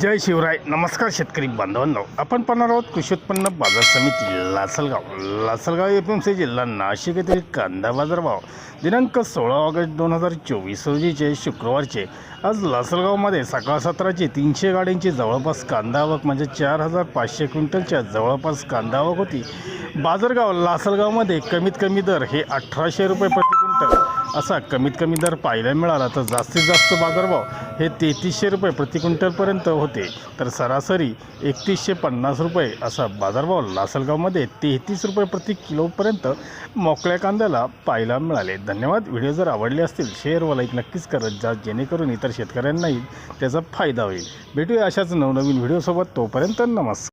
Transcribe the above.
जय शिवराय. नमस्कार शेतकरी बांधवांनो. आपण पाहणार आहोत कृषी उत्पन्न बाजार समिती Lasalgaon. Lasalgaon F M C जिल्हा नाशिक येथील कांदा बाजार भाव दिनांक सोळा ऑगस्ट दोन हजार चोवीस रोजीचे शुक्रवारचे आज लासलगावमध्ये सकाळ सतराची तीनशे गाड्यांची जवळपास कांदा आवक म्हणजे चार हजार पाचशे क्विंटलच्या जवळपास कांदा आवक होती. बाजारगाव लासलगावमध्ये कमीत कमी दर हे अठराशे रुपये प्रति असा कमीत कमी दर पाहायला मिळाला तर जास्तीत जास्त बाजारभाव हे तेहतीसशे रुपये प्रति क्विंटलपर्यंत होते. तर सरासरी एकतीसशे पन्नास रुपये असा बाजारभाव लासलगावमध्ये तेहतीस रुपये प्रति किलोपर्यंत मोकळ्या कांद्याला पाहायला मिळाले. धन्यवाद. व्हिडिओ जर आवडले असतील शेअर व लाईक नक्कीच करत जा जेणेकरून इतर शेतकऱ्यांनाही त्याचा फायदा होईल. भेटूया अशाच नवनवीन व्हिडिओसोबत. तोपर्यंत नमस्कार.